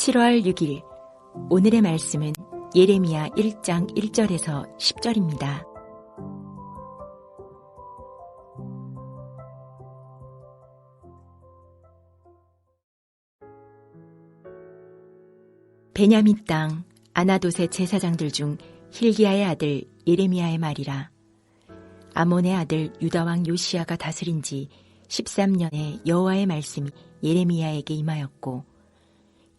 7월 6일 오늘의 말씀은 예레미야 1장 1절에서 10절입니다. 베냐민 땅 아나돗의 제사장들 중 힐기야의 아들 예레미야의 말이라 아몬의 아들 유다 왕 요시아가 다스린 지 13년에 여호와의 말씀이 예레미야에게 임하였고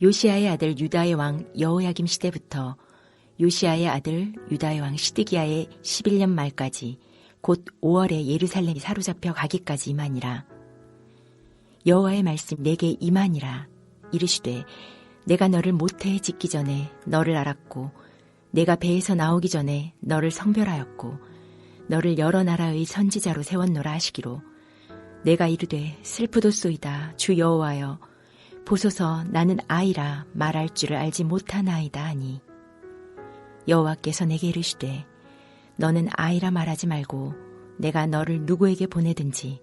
요시아의 아들 유다의 왕 여호야김 시대부터 요시아의 아들 유다의 왕 시드기야의 11년 말까지 곧 5월에 예루살렘이 사로잡혀 가기까지 임하니라. 여호와의 말씀 내게 임하니라. 이르시되 내가 너를 모태에 짓기 전에 너를 알았고 내가 배에서 나오기 전에 너를 성별하였고 너를 여러 나라의 선지자로 세웠노라 하시기로 내가 이르되 슬프도소이다 주 여호와여 보소서 나는 아이라 말할 줄을 알지 못하나이다 하니 여호와께서 내게 이르시되 너는 아이라 말하지 말고 내가 너를 누구에게 보내든지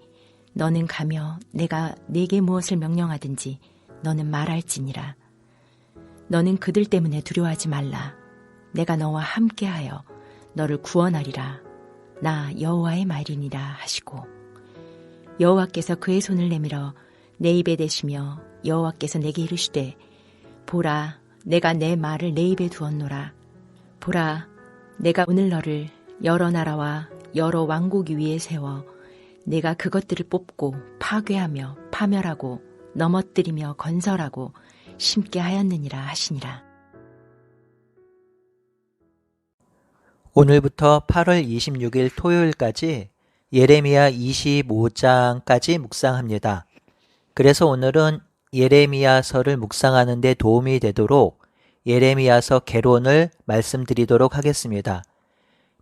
너는 가며 내가 내게 무엇을 명령하든지 너는 말할지니라. 너는 그들 때문에 두려워하지 말라. 내가 너와 함께하여 너를 구원하리라. 나 여호와의 말이니라 하시고 여호와께서 그의 손을 내밀어 내 입에 대시며 여호와께서 내게 이르시되 보라 내가 내 말을 내 입에 두었노라 보라 내가 오늘 너를 여러 나라와 여러 왕국 위에 세워 내가 그것들을 뽑고 파괴하며 파멸하고 넘어뜨리며 건설하고 심게 하였느니라 하시니라. 오늘부터 8월 26일 토요일까지 예레미야 25장까지 묵상합니다. 그래서 오늘은 예레미야서를 묵상하는 데 도움이 되도록 예레미야서 개론을 말씀드리도록 하겠습니다.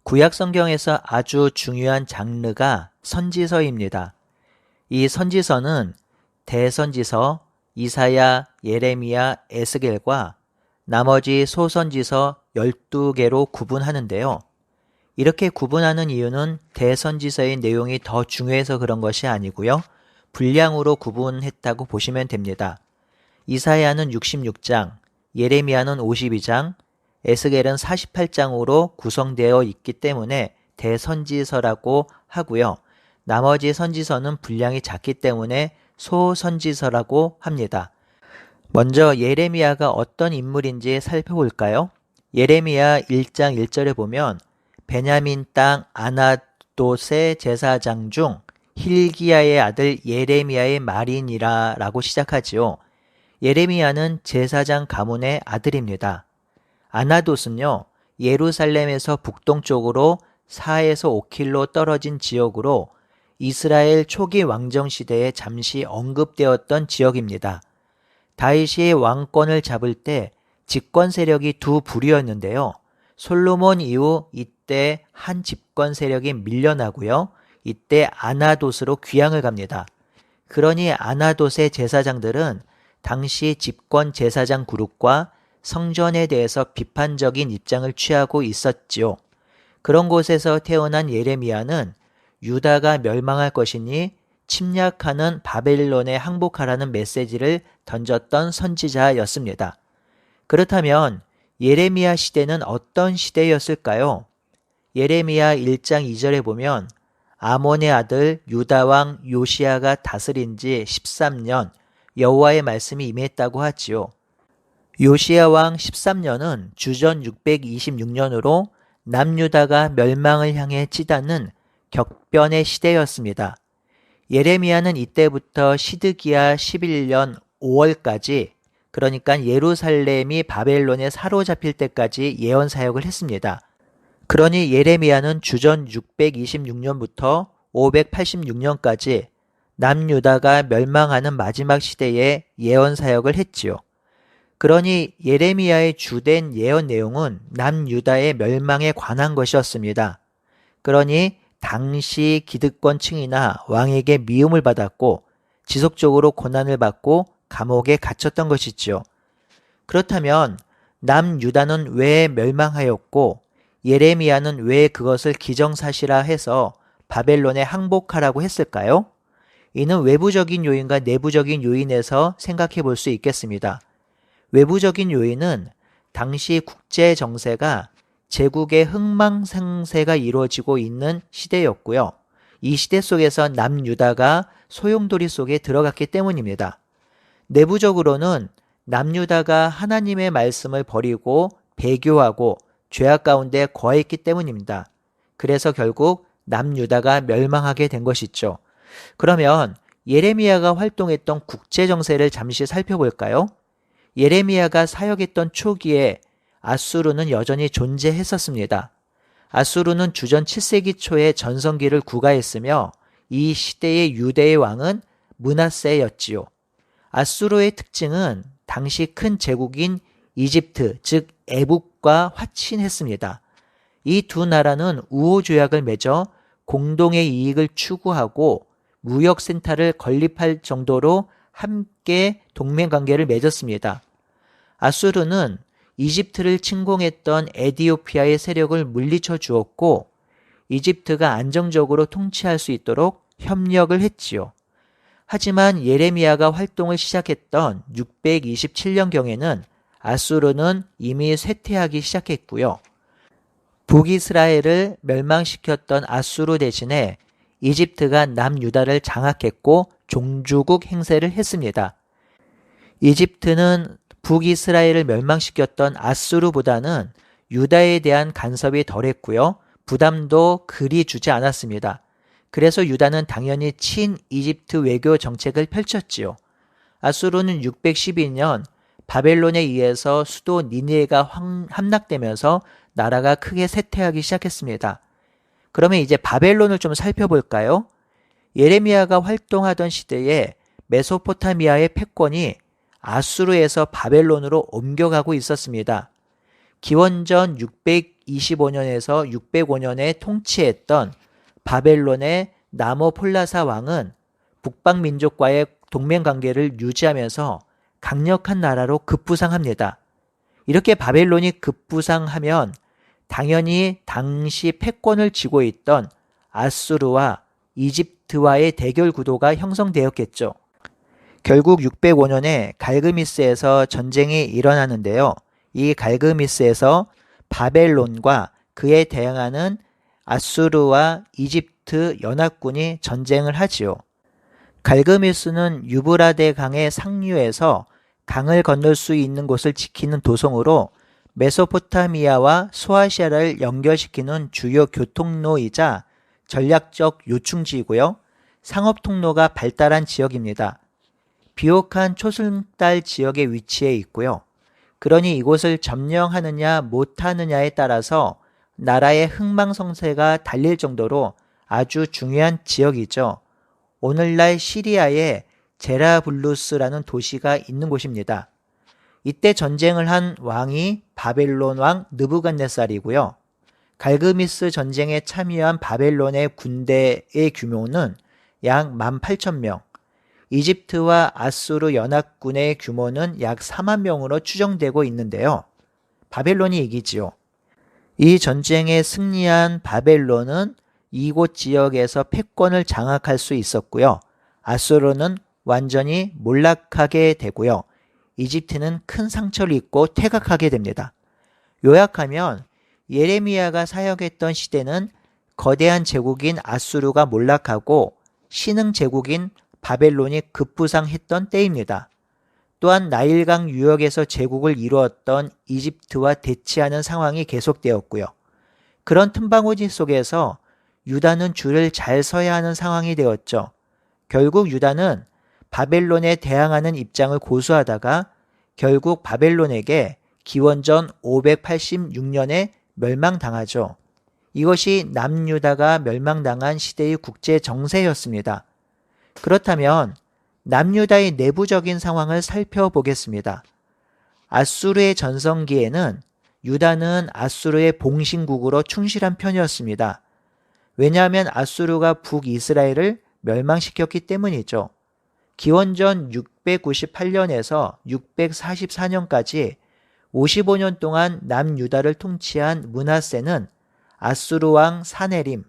구약 성경에서 아주 중요한 장르가 선지서입니다. 이 선지서는 대선지서, 이사야, 예레미야, 에스겔과 나머지 소선지서 12개로 구분하는데요. 이렇게 구분하는 이유는 대선지서의 내용이 더 중요해서 그런 것이 아니고요. 분량으로 구분했다고 보시면 됩니다. 이사야는 66장, 예레미야는 52장, 에스겔은 48장으로 구성되어 있기 때문에 대선지서라고 하고요. 나머지 선지서는 분량이 작기 때문에 소선지서라고 합니다. 먼저 예레미야가 어떤 인물인지 살펴볼까요? 예레미야 1장 1절에 보면 베냐민 땅 아나돗의 제사장 중 힐기야의 아들 예레미야의 말이니라 라고 시작하지요. 예레미야는 제사장 가문의 아들입니다. 아나돗은요, 예루살렘에서 북동쪽으로 4에서 5킬로 떨어진 지역으로 이스라엘 초기 왕정 시대에 잠시 언급되었던 지역입니다. 다윗이 왕권을 잡을 때 집권 세력이 두 부류였는데요. 솔로몬 이후 이때 한 집권 세력이 밀려나고요. 이때 아나돗으로 귀향을 갑니다. 그러니 아나돗의 제사장들은 당시 집권 제사장 그룹과 성전에 대해서 비판적인 입장을 취하고 있었지요. 그런 곳에서 태어난 예레미야는 유다가 멸망할 것이니 침략하는 바벨론에 항복하라는 메시지를 던졌던 선지자였습니다. 그렇다면 예레미야 시대는 어떤 시대였을까요? 예레미야 1장 2절에 보면 아몬의 아들 유다 왕 요시아가 다스린 지 13년 여호와의 말씀이 임했다고 하지요. 요시아 왕 13년은 주전 626년으로 남유다가 멸망을 향해 치닫는 격변의 시대였습니다. 예레미야는 이때부터 시드기야 11년 5월까지 그러니까 예루살렘이 바벨론에 사로잡힐 때까지 예언 사역을 했습니다. 그러니 예레미야는 주전 626년부터 586년까지 남유다가 멸망하는 마지막 시대에 예언 사역을 했지요. 그러니 예레미야의 주된 예언 내용은 남유다의 멸망에 관한 것이었습니다. 그러니 당시 기득권층이나 왕에게 미움을 받았고 지속적으로 고난을 받고 감옥에 갇혔던 것이지요. 그렇다면 남유다는 왜 멸망하였고 예레미야는 왜 그것을 기정사실화 해서 바벨론에 항복하라고 했을까요? 이는 외부적인 요인과 내부적인 요인에서 생각해 볼 수 있겠습니다. 외부적인 요인은 당시 국제 정세가 제국의 흥망생세가 이루어지고 있는 시대였고요. 이 시대 속에서 남유다가 소용돌이 속에 들어갔기 때문입니다. 내부적으로는 남유다가 하나님의 말씀을 버리고 배교하고 죄악 가운데 거했기 때문입니다. 그래서 결국 남유다가 멸망하게 된 것이죠. 그러면 예레미야가 활동했던 국제 정세를 잠시 살펴볼까요? 예레미야가 사역했던 초기에 아수르는 여전히 존재했었습니다. 아수르는 주전 7세기 초에 전성기를 구가했으며 이 시대의 유대의 왕은 문하세였지요. 아수르의 특징은 당시 큰 제국인 이집트, 즉 애국과 화친했습니다. 이 두 나라는 우호 조약을 맺어 공동의 이익을 추구하고 무역 센터를 건립할 정도로 함께 동맹 관계를 맺었습니다. 아수르는 이집트를 침공했던 에디오피아의 세력을 물리쳐 주었고 이집트가 안정적으로 통치할 수 있도록 협력을 했지요. 하지만 예레미야가 활동을 시작했던 627년경에는 아수르는 이미 쇠퇴하기 시작했고요. 북이스라엘을 멸망시켰던 아수르 대신에 이집트가 남유다를 장악했고 종주국 행세를 했습니다. 이집트는 북이스라엘을 멸망시켰던 아수르보다는 유다에 대한 간섭이 덜했고요. 부담도 그리 주지 않았습니다. 그래서 유다는 당연히 친 이집트 외교 정책을 펼쳤지요. 아수르는 612년 바벨론에 의해서 수도 니네가 함락되면서 나라가 크게 쇠퇴하기 시작했습니다. 그러면 이제 바벨론을 좀 살펴볼까요? 예레미야가 활동하던 시대에 메소포타미아의 패권이 아수르에서 바벨론으로 옮겨가고 있었습니다. 기원전 625년에서 605년에 통치했던 바벨론의 나모폴라사 왕은 북방 민족과의 동맹 관계를 유지하면서 강력한 나라로 급부상합니다. 이렇게 바벨론이 급부상하면 당연히 당시 패권을 쥐고 있던 아수르와 이집트와의 대결 구도가 형성되었겠죠. 결국 605년에 갈그미스에서 전쟁이 일어나는데요. 이 갈그미스에서 바벨론과 그에 대항하는 아수르와 이집트 연합군이 전쟁을 하지요. 갈그미스는 유브라데 강의 상류에서 강을 건널 수 있는 곳을 지키는 도성으로 메소포타미아와 소아시아를 연결시키는 주요 교통로이자 전략적 요충지이고요. 상업 통로가 발달한 지역입니다. 비옥한 초승달 지역에 위치해 있고요. 그러니 이곳을 점령하느냐 못하느냐에 따라서 나라의 흥망성쇠가 달릴 정도로 아주 중요한 지역이죠. 오늘날 시리아에 제라블루스라는 도시가 있는 곳입니다. 이때 전쟁을 한 왕이 바벨론 왕 느부갓네살이고요. 갈그미스 전쟁에 참여한 바벨론의 군대의 규모는 약 18,000명, 이집트와 아수르 연합군의 규모는 약 4만 명으로 추정되고 있는데요. 바벨론이 이기지요. 이 전쟁에 승리한 바벨론은 이곳 지역에서 패권을 장악할 수 있었고요. 아수르는 완전히 몰락하게 되고요. 이집트는 큰 상처를 입고 퇴각하게 됩니다. 요약하면 예레미야가 사역했던 시대는 거대한 제국인 아수르가 몰락하고 신흥 제국인 바벨론이 급부상했던 때입니다. 또한 나일강 유역에서 제국을 이루었던 이집트와 대치하는 상황이 계속되었고요. 그런 틈바구니 속에서 유다는 줄을 잘 서야 하는 상황이 되었죠. 결국 유다는 바벨론에 대항하는 입장을 고수하다가 결국 바벨론에게 기원전 586년에 멸망당하죠. 이것이 남유다가 멸망당한 시대의 국제 정세였습니다. 그렇다면 남유다의 내부적인 상황을 살펴보겠습니다. 아수르의 전성기에는 유다는 아수르의 봉신국으로 충실한 편이었습니다. 왜냐하면 아수르가 북이스라엘을 멸망시켰기 때문이죠. 기원전 698년에서 644년까지 55년 동안 남유다를 통치한 문하세는 아수르 왕 사네림,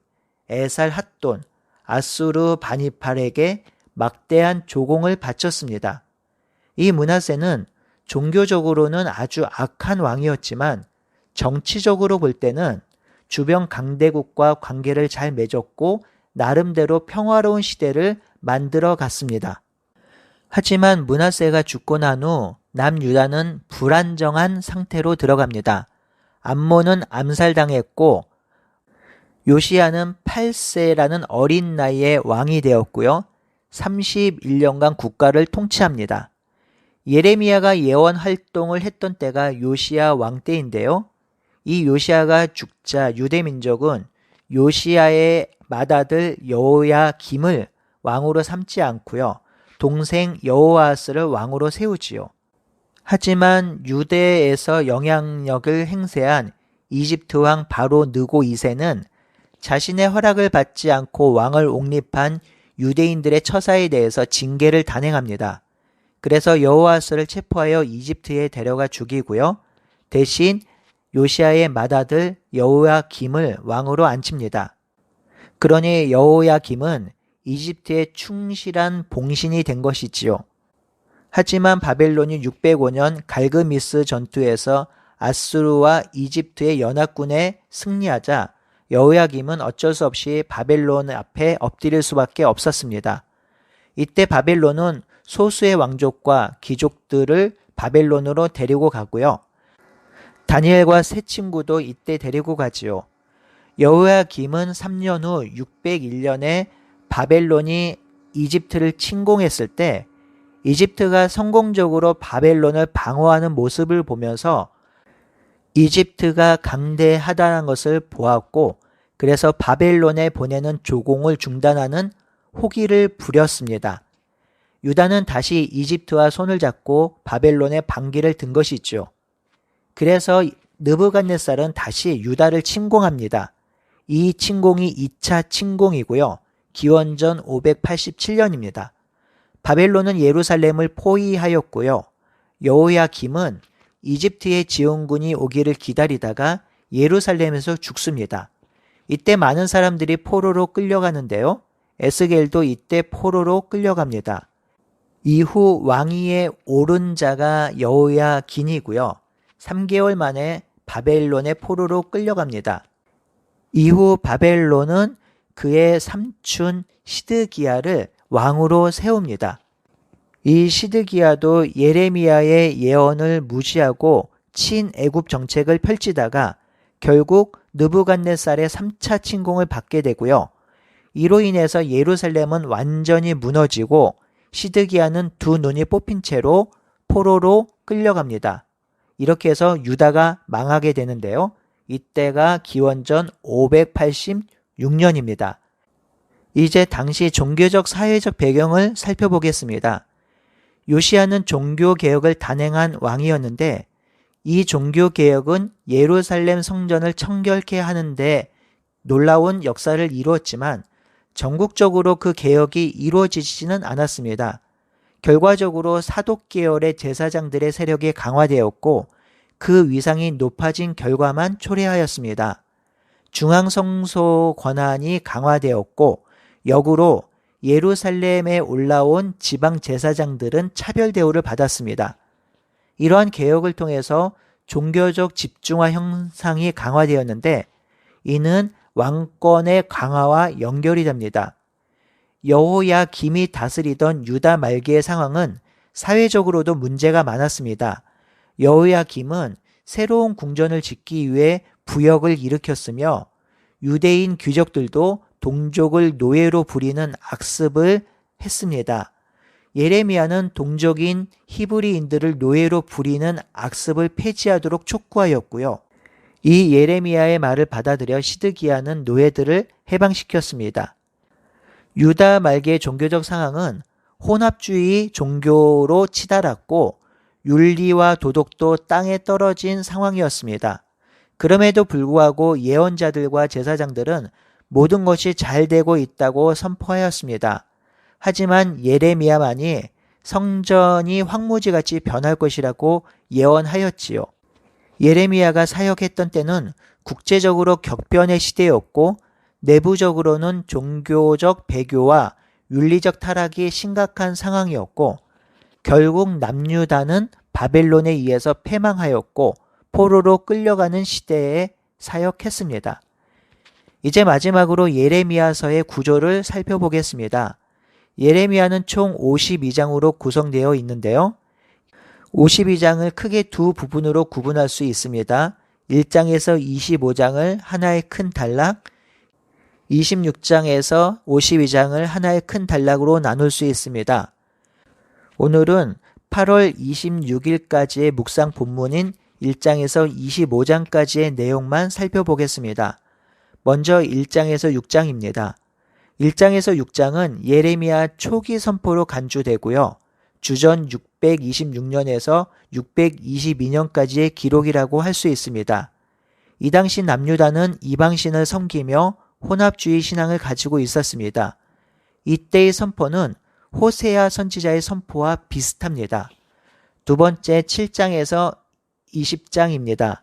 에살 핫돈, 아수르 바니팔에게 막대한 조공을 바쳤습니다. 이 문하세는 종교적으로는 아주 악한 왕이었지만 정치적으로 볼 때는 주변 강대국과 관계를 잘 맺었고 나름대로 평화로운 시대를 만들어 갔습니다. 하지만 문하세가 죽고 난 후 남유다는 불안정한 상태로 들어갑니다. 암몬은 암살당했고 요시아는 8세라는 어린 나이에 왕이 되었고요. 31년간 국가를 통치합니다. 예레미야가 예언 활동을 했던 때가 요시아 왕 때인데요. 이 요시아가 죽자 유대 민족은 요시아의 맏아들 여호야 김을 왕으로 삼지 않고요. 동생 여호아스를 왕으로 세우지요. 하지만 유대에서 영향력을 행세한 이집트 왕 바로 느고 2세는 자신의 허락을 받지 않고 왕을 옹립한 유대인들의 처사에 대해서 징계를 단행합니다. 그래서 여호아스를 체포하여 이집트에 데려가 죽이고요. 대신 요시아의 맏아들 여호야 김을 왕으로 앉힙니다. 그러니 여호야 김은 이집트의 충실한 봉신이 된 것이지요. 하지만 바벨론이 605년 갈그미스 전투에서 아수르와 이집트의 연합군에 승리하자 여호야김은 어쩔 수 없이 바벨론 앞에 엎드릴 수밖에 없었습니다. 이때 바벨론은 소수의 왕족과 귀족들을 바벨론으로 데리고 가고요. 다니엘과 세 친구도 이때 데리고 가지요. 여호야김은 3년 후 601년에 바벨론이 이집트를 침공했을 때 이집트가 성공적으로 바벨론을 방어하는 모습을 보면서 이집트가 강대하다는 것을 보았고 그래서 바벨론에 보내는 조공을 중단하는 호기를 부렸습니다. 유다는 다시 이집트와 손을 잡고 바벨론의 반기를 든 것이죠. 그래서 느부갓네살은 다시 유다를 침공합니다. 이 침공이 2차 침공이고요. 기원전 587년입니다. 바벨론은 예루살렘을 포위하였고요. 여호야김은 이집트의 지원군이 오기를 기다리다가 예루살렘에서 죽습니다. 이때 많은 사람들이 포로로 끌려가는데요. 에스겔도 이때 포로로 끌려갑니다. 이후 왕위에 오른 자가 여호야긴이고요. 3개월 만에 바벨론의 포로로 끌려갑니다. 이후 바벨론은 그의 삼촌 시드기야를 왕으로 세웁니다. 이 시드기야도 예레미야의 예언을 무시하고 친애굽 정책을 펼치다가 결국 느부갓네살의 3차 침공을 받게 되고요. 이로 인해서 예루살렘은 완전히 무너지고 시드기야는 두 눈이 뽑힌 채로 포로로 끌려갑니다. 이렇게 해서 유다가 망하게 되는데요. 이때가 기원전 586 년입니다. 이제 당시 종교적 사회적 배경을 살펴보겠습니다. 요시아는 종교 개혁을 단행한 왕이었는데 이 종교 개혁은 예루살렘 성전을 청결케 하는데 놀라운 역사를 이루었지만 전국적으로 그 개혁이 이루어지지는 않았습니다. 결과적으로 사독 계열의 제사장들의 세력이 강화되었고 그 위상이 높아진 결과만 초래하였습니다. 중앙성소 권한이 강화되었고 역으로 예루살렘에 올라온 지방 제사장들은 차별 대우를 받았습니다. 이러한 개혁을 통해서 종교적 집중화 형상이 강화되었는데 이는 왕권의 강화와 연결이 됩니다. 여호야 김이 다스리던 유다 말기의 상황은 사회적으로도 문제가 많았습니다. 여호야 김은 새로운 궁전을 짓기 위해 부역을 일으켰으며 유대인 귀족들도 동족을 노예로 부리는 악습을 했습니다. 예레미야는 동족인 히브리인들을 노예로 부리는 악습을 폐지하도록 촉구하였고요. 이 예레미야의 말을 받아들여 시드기야는 노예들을 해방시켰습니다. 유다 말기의 종교적 상황은 혼합주의 종교로 치달았고 윤리와 도덕도 땅에 떨어진 상황이었습니다. 그럼에도 불구하고 예언자들과 제사장들은 모든 것이 잘 되고 있다고 선포하였습니다. 하지만 예레미야만이 성전이 황무지같이 변할 것이라고 예언하였지요. 예레미야가 사역했던 때는 국제적으로 격변의 시대였고 내부적으로는 종교적 배교와 윤리적 타락이 심각한 상황이었고 결국 남유다는 바벨론에 의해서 패망하였고 포로로 끌려가는 시대에 사역했습니다. 이제 마지막으로 예레미야서의 구조를 살펴보겠습니다. 예레미야는 총 52장으로 구성되어 있는데요. 52장을 크게 두 부분으로 구분할 수 있습니다. 1장에서 25장을 하나의 큰 단락, 26장에서 52장을 하나의 큰 단락으로 나눌 수 있습니다. 오늘은 8월 26일까지의 묵상 본문인 1장에서 25장까지의 내용만 살펴보겠습니다. 먼저 1장에서 6장입니다. 1장에서 6장은 예레미야 초기 선포로 간주되고요. 주전 626년에서 622년까지의 기록이라고 할 수 있습니다. 이 당시 남유다는 이방신을 섬기며 혼합주의 신앙을 가지고 있었습니다. 이때의 선포는 호세아 선지자의 선포와 비슷합니다. 두 번째 7장에서 20장입니다.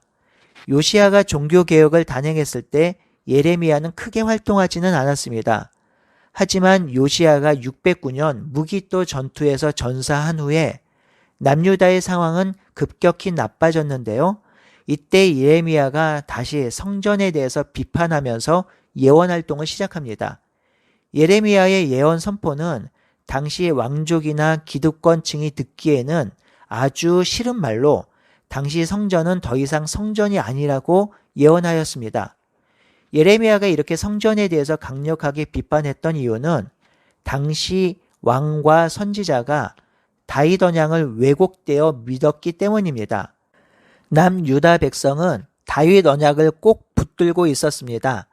요시아가 종교개혁을 단행했을 때 예레미야는 크게 활동하지는 않았습니다. 하지만 요시아가 609년 무기또 전투에서 전사한 후에 남유다의 상황은 급격히 나빠졌는데요. 이때 예레미야가 다시 성전에 대해서 비판하면서 예언 활동을 시작합니다. 예레미야의 예언 선포는 당시 왕족이나 기득권층이 듣기에는 아주 싫은 말로 당시 성전은 더 이상 성전이 아니라고 예언하였습니다. 예레미야가 이렇게 성전에 대해서 강력하게 비판했던 이유는 당시 왕과 선지자가 다윗 언양을 왜곡되어 믿었기 때문입니다. 남유다 백성은 다윗 언약을 꼭 붙들고 있었습니다.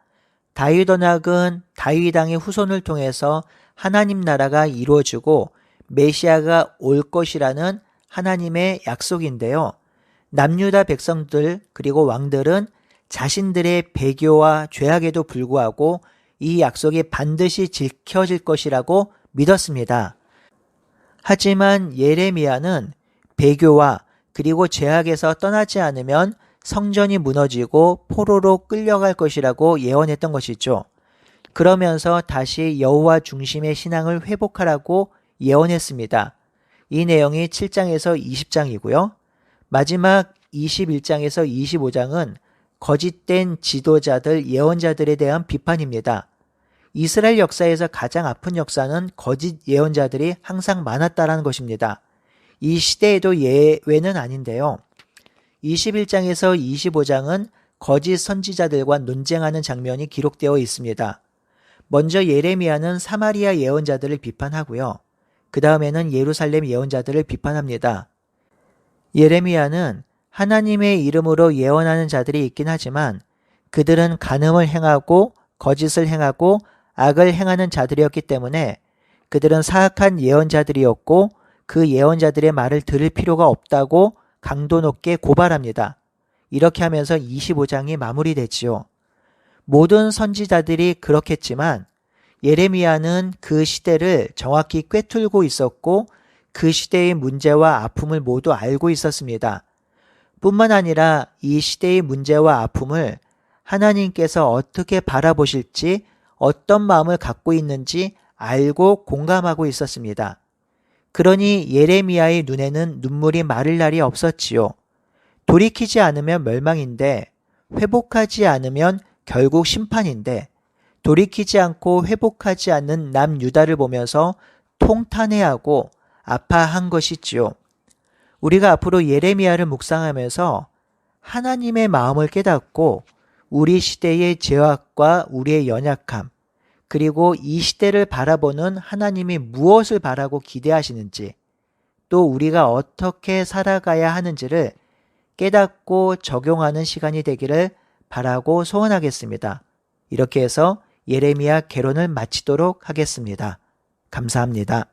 다윗 언약은 다윗 왕의 후손을 통해서 하나님 나라가 이루어지고 메시아가 올 것이라는 하나님의 약속인데요. 남유다 백성들 그리고 왕들은 자신들의 배교와 죄악에도 불구하고 이 약속이 반드시 지켜질 것이라고 믿었습니다. 하지만 예레미야는 배교와 그리고 죄악에서 떠나지 않으면 성전이 무너지고 포로로 끌려갈 것이라고 예언했던 것이죠. 그러면서 다시 여호와 중심의 신앙을 회복하라고 예언했습니다. 이 내용이 7장에서 20장이고요. 마지막 21장에서 25장은 거짓된 지도자들, 예언자들에 대한 비판입니다. 이스라엘 역사에서 가장 아픈 역사는 거짓 예언자들이 항상 많았다라는 것입니다. 이 시대에도 예외는 아닌데요. 21장에서 25장은 거짓 선지자들과 논쟁하는 장면이 기록되어 있습니다. 먼저 예레미야는 사마리아 예언자들을 비판하고요. 그 다음에는 예루살렘 예언자들을 비판합니다. 예레미야는 하나님의 이름으로 예언하는 자들이 있긴 하지만 그들은 간음을 행하고 거짓을 행하고 악을 행하는 자들이었기 때문에 그들은 사악한 예언자들이었고 그 예언자들의 말을 들을 필요가 없다고 강도 높게 고발합니다. 이렇게 하면서 25장이 마무리되지요. 모든 선지자들이 그렇겠지만 예레미야는 그 시대를 정확히 꿰뚫고 있었고 그 시대의 문제와 아픔을 모두 알고 있었습니다. 뿐만 아니라 이 시대의 문제와 아픔을 하나님께서 어떻게 바라보실지 어떤 마음을 갖고 있는지 알고 공감하고 있었습니다. 그러니 예레미야의 눈에는 눈물이 마를 날이 없었지요. 돌이키지 않으면 멸망인데 회복하지 않으면 결국 심판인데 돌이키지 않고 회복하지 않는 남유다를 보면서 통탄해하고 아파한 것이지요. 우리가 앞으로 예레미야를 묵상하면서 하나님의 마음을 깨닫고 우리 시대의 죄악과 우리의 연약함, 그리고 이 시대를 바라보는 하나님이 무엇을 바라고 기대하시는지, 또 우리가 어떻게 살아가야 하는지를 깨닫고 적용하는 시간이 되기를 바라고 소원하겠습니다. 이렇게 해서 예레미야 개론을 마치도록 하겠습니다. 감사합니다.